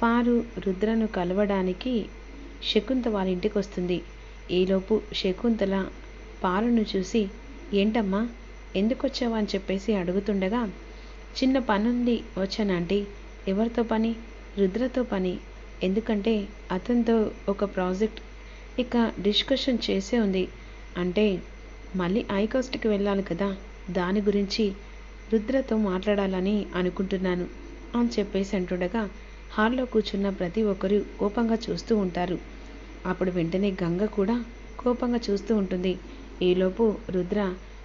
పారు రుద్రను కలవడానికి శకుంత వాళ్ళ ఇంటికి వస్తుంది ఈలోపు శకుంతల పారును చూసి ఏంటమ్మా ఎందుకొచ్చావా? అని చెప్పేసి అడుగుతుండగా చిన్న పనుండి వచ్చానంటీ ఎవరితో పని? రుద్రతో పని. ఎందుకంటే అతనితో ఒక ప్రాజెక్ట్ ఇక డిస్కషన్ చేసే ఉంది. అంటే మళ్ళీ ఐకాస్ట్కి వెళ్ళాలి కదా దాని గురించి రుద్రతో మాట్లాడాలని అనుకుంటున్నాను అని చెప్పేసి అంటుండగా హాల్లో కూర్చున్న ప్రతి ఒక్కరూ కోపంగా చూస్తూ ఉంటారు. అప్పుడు వెంటనే గంగ కూడా కోపంగా చూస్తూ ఉంటుంది. ఈలోపు రుద్ర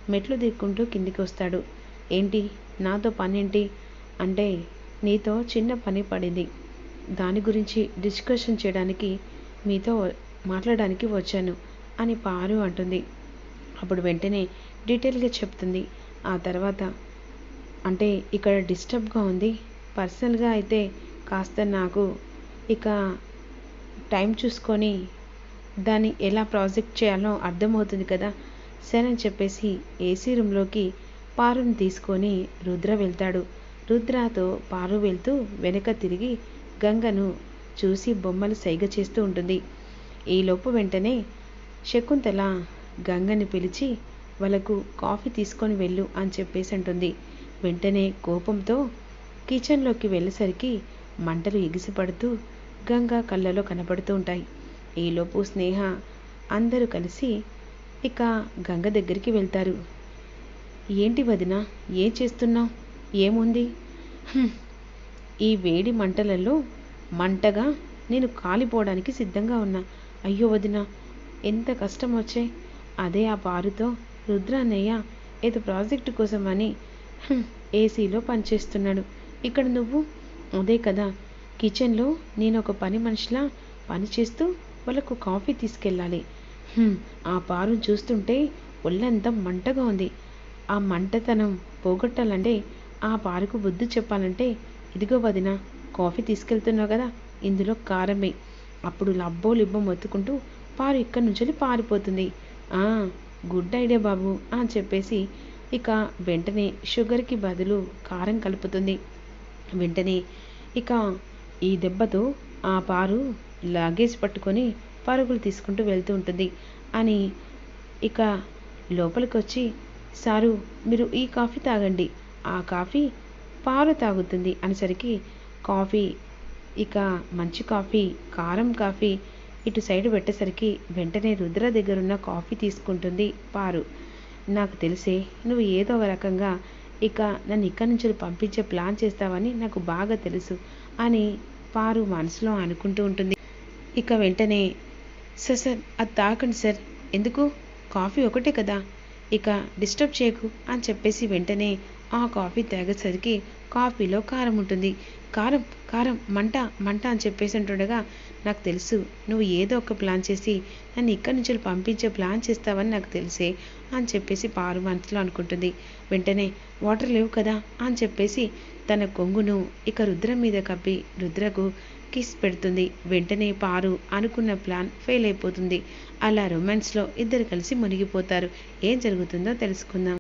మెట్లు దిక్కుంటూ కిందికి వస్తాడు ఏంటి? నాతో పనేంటి? అంటే నీతో చిన్న పని పడింది. దాని గురించి డిస్కషన్ చేయడానికి మీతో మాట్లాడడానికి వచ్చాను అని పారు అంటుంది. అప్పుడు వెంటనే డీటెయిల్గా చెప్తుంది. ఆ తర్వాత అంటే ఇక్కడ డిస్టర్బ్గా ఉంది. పర్సనల్గా అయితే కాస్త నాకు ఇక టైం చూసుకొని దాన్ని ఎలా ప్రాజెక్ట్ చేయాలో అర్థమవుతుంది కదా? సరే అని చెప్పేసి ఏసీ రూమ్లోకి పారుని తీసుకొని రుద్ర వెళ్తాడు. రుద్రతో పారు వెళ్తూ వెనక తిరిగి గంగను చూసి బొమ్మలు సైగ చేస్తూ ఉంటుంది. ఈలోపు వెంటనే శకుంతల గంగని పిలిచి వాళ్ళకు కాఫీ తీసుకొని వెళ్ళు అని చెప్పేసి అంటుంది. వెంటనే కోపంతో కిచెన్లోకి వెళ్ళేసరికి మంటలు ఎగిసిపడుతూ గంగా కళ్ళలో కనపడుతూ ఉంటాయి. ఈలోపు స్నేహ అందరూ కలిసి ఇక గంగ దగ్గరికి వెళ్తారు. ఏంటి వదిన ఏం చేస్తున్నావు? ఏముంది? ఈ వేడి మంటలలో మంటగా నేను కాలిపోవడానికి సిద్ధంగా ఉన్నా. అయ్యో వదిన ఎంత కష్టం వచ్చే. అదే ఆ పారుతో రుద్రాన్నయ్య ఏదో ప్రాజెక్టు కోసమని ఏసీలో పనిచేస్తున్నాడు. ఇక్కడ నువ్వు అదే కదా. కిచెన్లో నేను ఒక పని మనిషిలా పని చేస్తూ వాళ్ళకు కాఫీ తీసుకెళ్ళాలి. ఆ పారు చూస్తుంటే ఒళ్ళంతా మంటగా ఉంది. ఆ మంటతనం పోగొట్టాలంటే ఆ పారుకు బుద్ధి చెప్పాలంటే ఇదిగో వదిన కాఫీ తీసుకెళ్తున్నావు కదా ఇందులో కారమే. అప్పుడు లబ్బో లిబ్బో మొత్తుకుంటూ పారు ఇక్కడి నుంచి పారిపోతుంది. "ఆ, గుడ్ ఐడియా బాబు అని చెప్పేసి ఇక వెంటనే షుగర్కి బదులు కారం కలుపుతుంది. వెంటనే ఇక ఈ దెబ్బతో ఆ పారు లాగేజ్ పట్టుకొని పరుగులు తీసుకుంటూ వెళ్తూ ఉంటుంది. అని ఇక లోపలికి వచ్చి సారు మీరు ఈ కాఫీ తాగండి. ఆ కాఫీ పారు తాగుతుంది అనేసరికి కాఫీ ఇక మంచి కాఫీ కారం కాఫీ ఇటు సైడ్ పెట్టేసరికి వెంటనే రుద్ర దగ్గరున్న కాఫీ తీసుకుంటుంది పారు. నాకు తెలిసే నువ్వు ఏదో ఒక రకంగా ఇక నన్ను ఇక్కడి నుంచి పంపించే ప్లాన్ చేస్తావని నాకు బాగా తెలుసు అని పారు మనసులో అనుకుంటూ ఉంటుంది. ఇక వెంటనే సార్ సార్ అది తాకండి సార్. ఎందుకు? కాఫీ ఒకటే కదా. ఇక డిస్టర్బ్ చేయకు అని చెప్పేసి వెంటనే ఆ కాఫీ తాగేసరికి కాఫీలో కారం ఉంటుంది. కారం కారం మంట మంట అని చెప్పేసి అంటుండగా నాకు తెలుసు నువ్వు ఏదో ఒక ప్లాన్ చేసి నన్ను ఇక్కడి నుంచి పంపించే ప్లాన్ చేస్తావని నాకు తెలిసే అని చెప్పేసి పారు మనసులో అనుకుంటుంది. వెంటనే వాటర్ లేవు కదా అని చెప్పేసి తన కొంగును ఇక రుద్ర మీద కప్పి రుద్రకు కిస్ పెడుతుంది. వెంటనే పారు అనుకున్న ప్లాన్ ఫెయిల్ అయిపోతుంది. అలా రొమాన్స్లో ఇద్దరు కలిసి మునిగిపోతారు. ఏం జరుగుతుందో తెలుసుకుందాం.